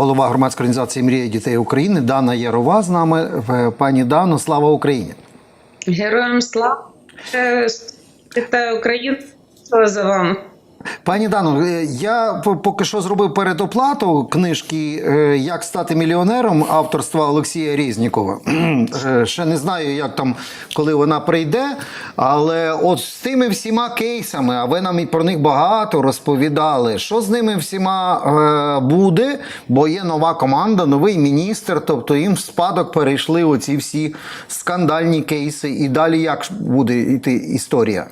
голова громадської організації Мрія дітей України Дана Ярова з нами. Е, Пані Дано, слава Україні! Героям слава Е, Україну за вами. Пані Дано, е, я поки що зробив передоплату книжки е, Як стати мільйонером авторства Олексія Різнікова. Е, Ще не знаю, як там, коли вона прийде. Але от з тими всіма кейсами, а ви нам і про них багато розповідали, що з ними всіма буде, бо є нова команда, новий міністр, тобто їм в спадок перейшли оці всі скандальні кейси. І далі як буде йти історія?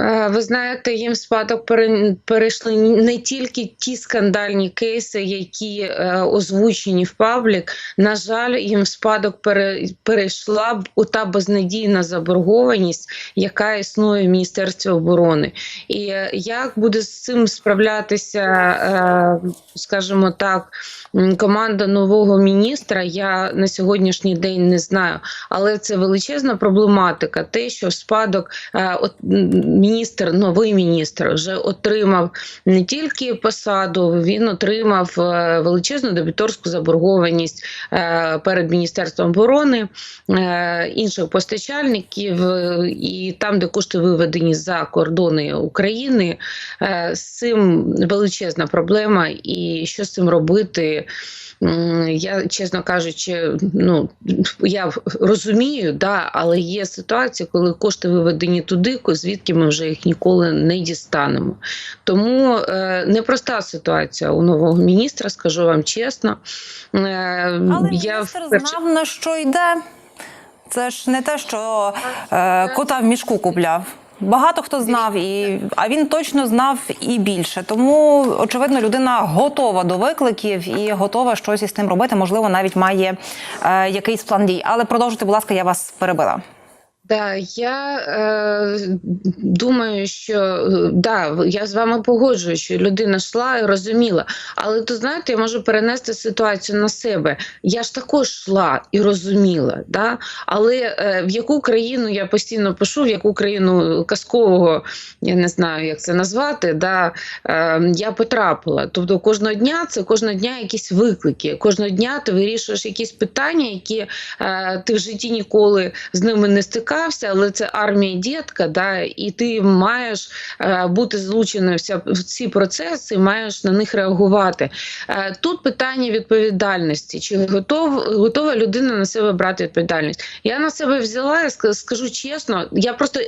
Е, Ви знаєте, їм в спадок пере- перейшли не тільки ті скандальні кейси, які е, озвучені в паблік. На жаль, їм в спадок пере- перейшла та безнадійна заборгованість, яка існує в Міністерстві оборони. І е, як буде з цим справлятися, скажімо так, команда нового міністра, я на сьогоднішній день не знаю. Але це величезна проблематика. Те, що спадок от, міністр, новий міністр, вже отримав не тільки посаду, він отримав е, величезну дебіторську заборгованість е, перед міністерством оборони е, інших постачальників, і там, де кошти виведені за кордони України, з цим величезна проблема. І що з цим робити? Я, чесно кажучи, ну я розумію, да, але є ситуація, коли кошти виведені туди, звідки ми вже їх ніколи не дістанемо. Тому е, непроста ситуація у нового міністра, скажу вам чесно. Е, Але я міністр вперше- знав на що йде. Це ж не те, що е, кота в мішку купляв. Багато хто знав, і а він точно знав і більше. Тому очевидно, людина готова до викликів і готова щось із тим робити. Можливо, навіть має е, якийсь план дій. Але продовжуйте, будь ласка, я вас перебила. Да, я е, думаю, що е, да, я з вами погоджуюсь, що людина йшла і розуміла. Але то знаєте, я можу перенести ситуацію на себе. Я ж також йшла і розуміла. Да? Але е, в яку країну я постійно пишу, в яку країну казкового, я не знаю, як це назвати, да, е, я потрапила. Тобто кожного дня це кожного дня якісь виклики. Кожного дня ти вирішуєш якісь питання, які е, ти в житті ніколи з ними не стикався, але це армія дітка, да, і ти маєш е, бути залученою вся- в ці процеси, маєш на них реагувати. Е, тут питання відповідальності. Чи готов, готова людина на себе брати відповідальність? Я на себе взяла, я скажу чесно, я просто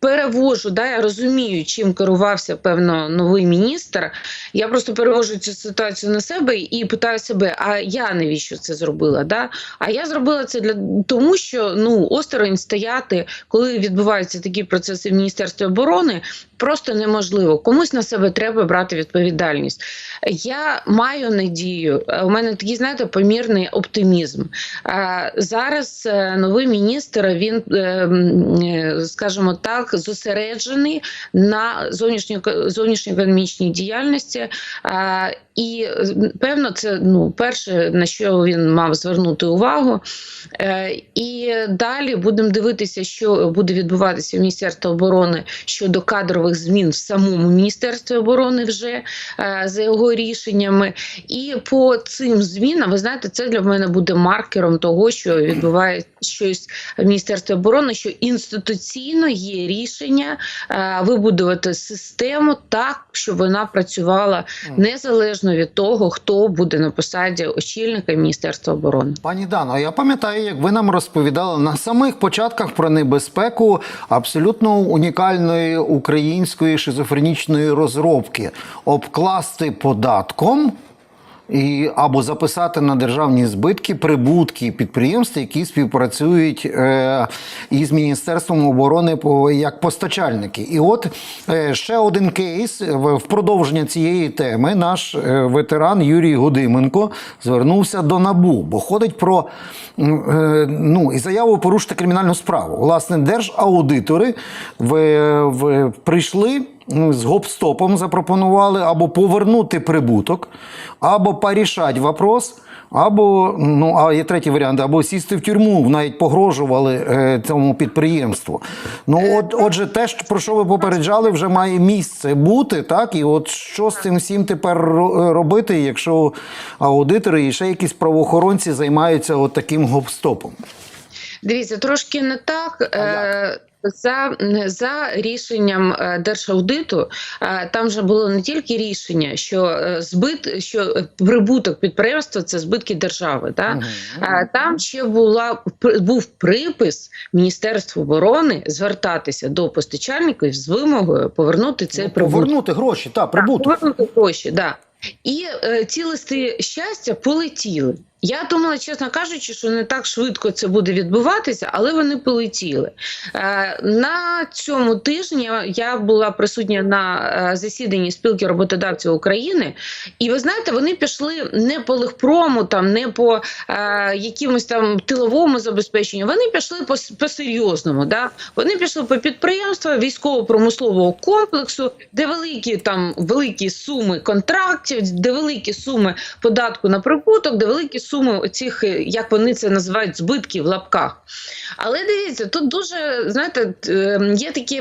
перевожу, да, я розумію, чим керувався певно новий міністр. Я просто перевожу цю ситуацію на себе і питаю себе, а я навіщо це зробила? Да? А я зробила це для тому, що ну осторонь стояти, коли відбуваються такі процеси в Міністерстві оборони, просто неможливо. Комусь на себе треба брати відповідальність. Я маю надію. е, У мене такий, знаєте, помірний оптимізм. Е, Зараз е, новий міністр він, скажімо так, зосереджений на зовнішньо зовнішньоекономічній діяльності. І певно, це ну перше на що він мав звернути увагу. І далі будемо дивитися, що буде відбуватися в Міністерстві оборони щодо кадрових змін в самому Міністерстві оборони вже е, за його рішеннями. І по цим змінам, ви знаєте, це для мене буде маркером того, що відбувається щось в Міністерстві оборони, що інституційно є рішення е, вибудувати систему так, щоб вона працювала незалежно від того, хто буде на посаді очільника Міністерства оборони. Пані Дано, я пам'ятаю, як ви нам розповідали на самих початках про небезпеку абсолютно унікальної української шизофренічної розробки обкласти податком. І або записати на державні збитки прибутки підприємств, які співпрацюють е, із Міністерством оборони по як постачальники. І от е, ще один кейс в, в продовження цієї теми. Наш е, ветеран Юрій Гудименко звернувся до набу, бо ходить про е, ну і заяву порушити кримінальну справу. Власне, держаудитори в, в, прийшли з гоп-стопом запропонували або повернути прибуток, або порішати вопрос. Або ну а є третій варіант, або сісти в тюрму, навіть погрожували е, цьому підприємству. Ну от, отже, те, про що ви попереджали, вже має місце бути, так і от що з цим всім тепер робити, якщо аудитори і ще якісь правоохоронці займаються от таким гоп-стопом? Дивіться, трошки не так. Е, За, за рішенням е, Держаудиту е, там же було не тільки рішення, що е, збит, що прибуток підприємства це збитки держави. Да? Е, Там ще була був припис Міністерству оборони звертатися до постачальників з вимогою повернути цей Ну, прибуток. Повернути гроші, так, прибуток. Так, повернути гроші, да. І е, ці листи щастя полетіли. Я думала, чесно кажучи, що не так швидко це буде відбуватися, але вони полетіли. Е, на цьому тижні я була присутня на е, засіданні спілки роботодавців України, і ви знаєте, вони пішли не по легпрому, там не по е, якимось там тиловому забезпеченню. Вони пішли по, по серйозному. Да? Вони пішли по підприємству військово-промислового комплексу, де великі там великі суми контрактів, де великі суми податку на прибуток, де великі суми цих, як вони це називають, збитків в лапках. Але дивіться, тут дуже знаєте, е, є такі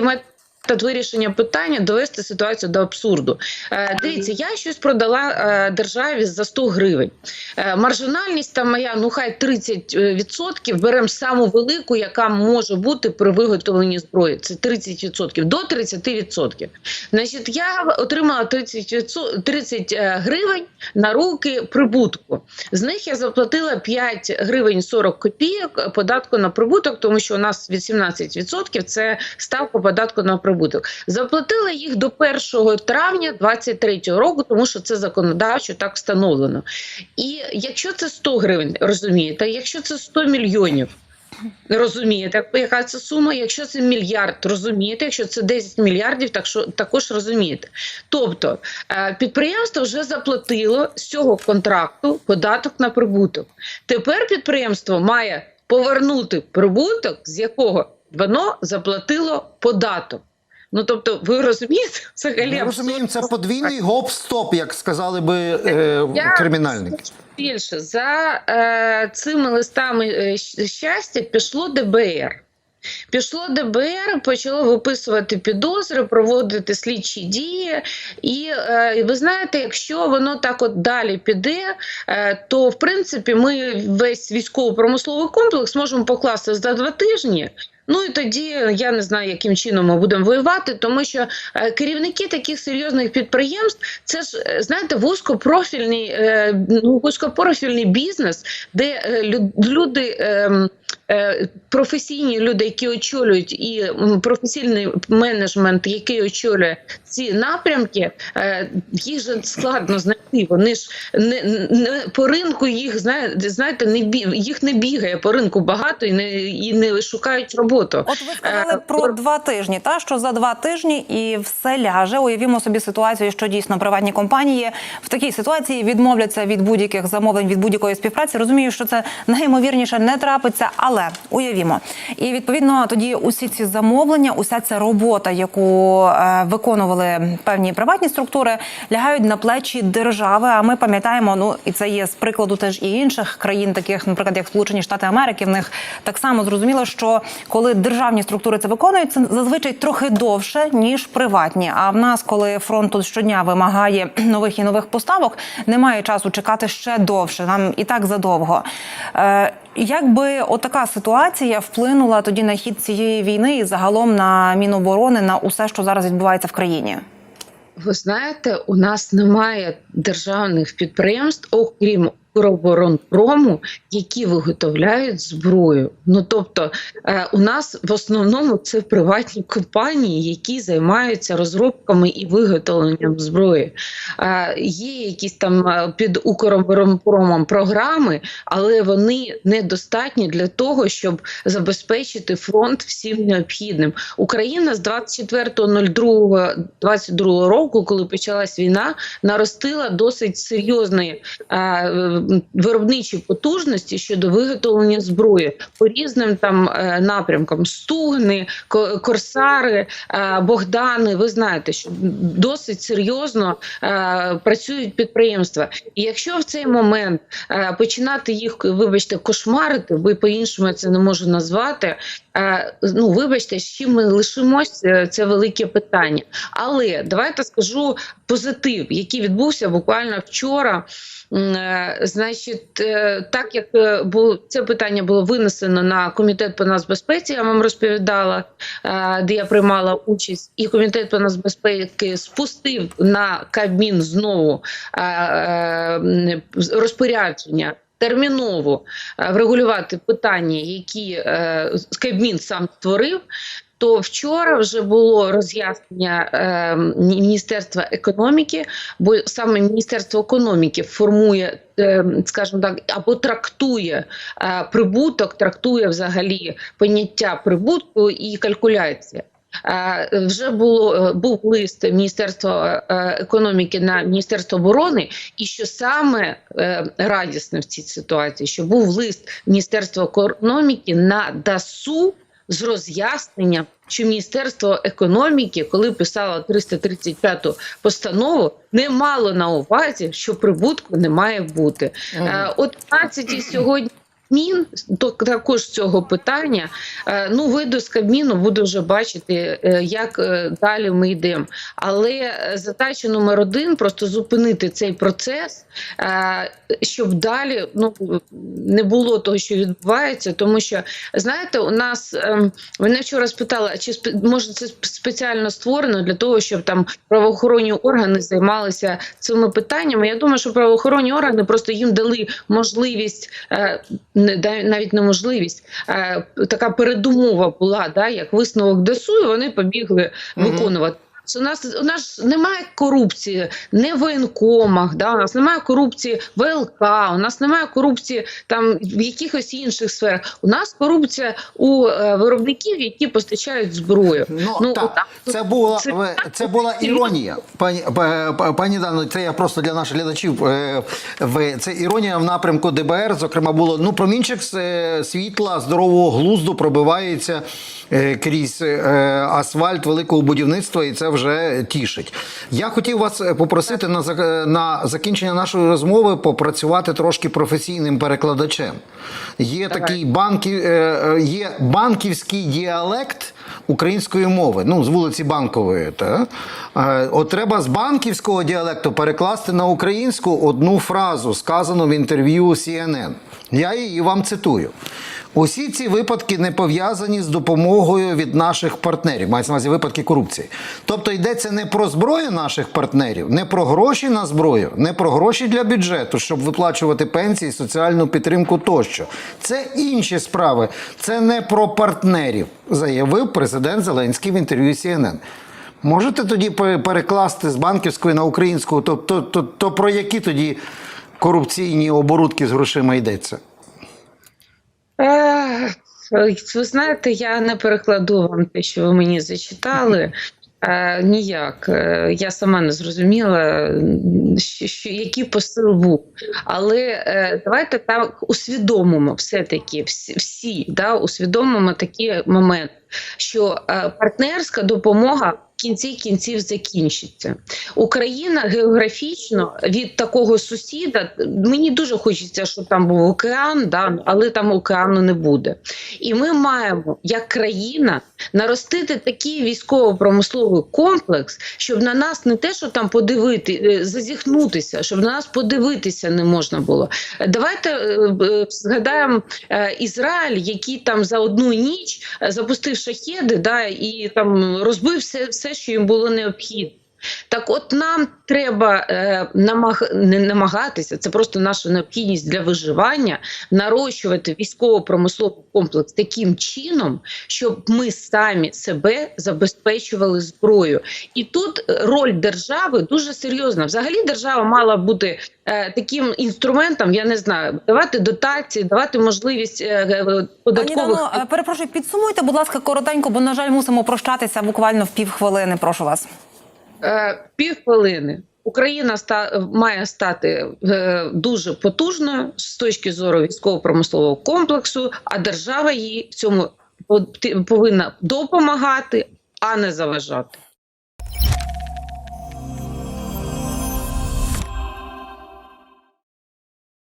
методи вирішення питання довести ситуацію до абсурду. Е, дивіться, я щось продала е, державі за 100 гривень. Е, маржинальність там моя, ну хай 30%, беремо саму велику, яка може бути при виготовленні зброї. Це 30%, до 30%. Значить, я отримала 30, відсо- 30 е, гривень на руки прибутку. З них я заплатила 5 гривень 40 копійок податку на прибуток, тому що у нас 18% це ставка податку на прибуток. Заплатила їх до 1 травня 2023 року, тому що це законодавчо так встановлено. І якщо це 100 гривень, розумієте, якщо це 100 мільйонів. Розумієте, яка це сума? Якщо це мільярд, розумієте, якщо це 10 мільярдів, так що також розумієте. Тобто е, підприємство вже заплатило з цього контракту податок на прибуток. Тепер підприємство має повернути прибуток, з якого воно заплатило податок. Ну тобто, ви розумієте, взагалі Ми розуміємо, це подвійний гоп-стоп, як сказали би е, Я кримінальники. Більше за е, цими листами е, щастя пішло ДБР. Пішло ДБР, почало виписувати підозри, проводити слідчі дії. І е, ви знаєте, якщо воно так от далі піде, е, то в принципі ми весь військово-промисловий комплекс можемо покласти за два тижні. Ну і тоді я не знаю, яким чином ми будемо воювати, тому що е, керівники таких серйозних підприємств це ж е, знаєте вузькопрофільний, е, ну, вузькопрофільний бізнес, де люди. Е, Професійні люди, які очолюють, і професійний менеджмент, який очолює ці напрямки, е, їх же складно знайти. Вони ж не, не по ринку їх знає- знаєте, не бі, їх не бігає по ринку багато і не і не шукають роботу. От ви сказали Е, про два тижні, та що за два тижні і все ляже. Уявімо собі ситуацію, що дійсно приватні компанії в такій ситуації відмовляться від будь-яких замовлень, від будь-якої співпраці. Розумію, що це найімовірніше не трапиться, але уявімо. І відповідно тоді усі ці замовлення, уся ця робота, яку е, виконували певні приватні структури, лягають на плечі держави. А ми пам'ятаємо, ну і це є з прикладу теж і інших країн, таких, наприклад, як Сполучені Штати Америки. В них так само зрозуміло, що коли державні структури це виконують, це зазвичай трохи довше ніж приватні. А в нас, коли фронт тут щодня вимагає нових і нових поставок, немає часу чекати ще довше. Нам і так задовго. Е, як би отака ситуація вплинула тоді на хід цієї війни і загалом на Міноборони, на усе, що зараз відбувається в країні? Ви знаєте, у нас немає державних підприємств, окрім Укроборонпрому, які виготовляють зброю. Ну тобто, е, у нас в основному це приватні компанії, які займаються розробками і виготовленням зброї. Е, є якісь там е, під Укроборонпромом програми, але вони недостатні для того, щоб забезпечити фронт всім необхідним. Україна з 24.02.22 року, коли почалась війна, наростила досить серйозний виробничі потужності щодо виготовлення зброї по різним там е, напрямкам: Стугни, Корсари, е, Богдани. Ви знаєте, що досить серйозно е, працюють підприємства. І якщо в цей момент починати їх, вибачте, кошмарити, бо по-іншому це не можу назвати. Ну, вибачте, з чим ми лишимось, е, це велике питання. Але давайте скажу позитив, який відбувся буквально вчора. Значить, е, так як е, це питання було винесено на комітет по нацбезпеці, я вам розповідала, е, де я приймала участь, і комітет по нацбезпеки спустив на Кабмін знову розпорядження. Терміново врегулювати питання, які Кабмін сам створив, то вчора вже було роз'яснення е, Міністерства економіки, бо саме Міністерство економіки формує, е, скажімо так, або трактує е, прибуток, трактує взагалі поняття прибутку і калькуляція. Е, Вже було е, був лист Міністерства економіки на Міністерство оборони, і що саме радісне в цій ситуації, що був лист Міністерства економіки на ДАСУ з роз'ясненням, що Міністерство економіки, коли писало 335 постанову, не мало на увазі, що прибутку не має бути. Е, От 15 сьогодні. Мін то також цього питання. Е, Ну, вийду з Кабміну, буду вже бачити, е, як е, далі ми йдемо. Але задача номер один просто зупинити цей процес, щоб далі ну не було того, що відбувається. Тому що знаєте, у нас мене вчора спитали, чи може це спеціально створено для того, щоб там правоохоронні органи займалися цими питаннями. Я думаю, що правоохоронні органи просто їм дали можливість. Навіть не можливість, е, така передумова була, да, як висновок ДСУ, і вони побігли виконувати. У нас у нас немає корупції не в воєнкомах, да, у нас немає корупції в ВЛК, у нас немає корупції там в якихось інших сферах. У нас корупція у е, виробників, які постачають зброю. Ну, Ну, так, отак. це була Це- це була іронія. Пані па- па- пані Дано, це я просто для наших глядачів. е, Це іронія в напрямку ДБР. Зокрема, було ну промінчик е, світла здорового глузду пробивається е, крізь асфальт великого будівництва, і це вже тішить. Я хотів вас е, попросити на на закінчення нашої розмови попрацювати трошки професійним перекладачем. Є такий банків, е, е, є банківський діалект української мови, ну з вулиці Банкової. Та? Е, От треба з банківського діалекту перекласти на українську одну фразу, сказану в інтерв'ю CNN. Я її вам цитую. Усі ці випадки не пов'язані з допомогою від наших партнерів. Мається на увазі випадки корупції. Тобто йдеться не про зброю наших партнерів, не про гроші на зброю, не про гроші для бюджету, щоб виплачувати пенсії, соціальну підтримку тощо. Це інші справи. Це не про партнерів, заявив президент Зеленський в інтерв'ю CNN. Можете тоді перекласти з банківської на українську, то, то, то, то про які тоді корупційні оборудки з грошима йдеться? Ви знаєте, я не перекладу вам те, що ви мені зачитали. Е, ніяк. Е, Я сама не зрозуміла, що, що, який посил був. Але е, давайте так усвідомимо все-таки, всі, всі да, усвідомимо такий момент, що е, партнерська допомога кінці кінців закінчиться. Україна географічно від такого сусіда, мені дуже хочеться, щоб там був океан, да, але там океану не буде. І ми маємо, як країна, наростити такий військово-промисловий комплекс, щоб на нас не те, що там подивити, е, зазіхнутися, щоб на нас подивитися не можна було. Давайте е, е, згадаємо Ізраїль, який там за одну ніч запустив шахеди, да, і там розбив все, все, що їм було необхідно. Так, от нам треба е, намаг... не намагатися, це просто наша необхідність для виживання, нарощувати військово-промисловий комплекс таким чином, щоб ми самі себе забезпечували зброєю. І тут е, роль держави дуже серйозна. Взагалі, держава мала бути е, таким інструментом, я не знаю, давати дотації, давати можливість е, е, Пані податкових. Дано, е, перепрошую, підсумуйте, будь ласка, коротенько, бо на жаль, мусимо прощатися буквально в півхвилини. Прошу вас. Е, Півхвилини. Україна ста має стати е, дуже потужною з точки зору військово-промислового комплексу, а держава їй в цьому повинна допомагати, а не заважати.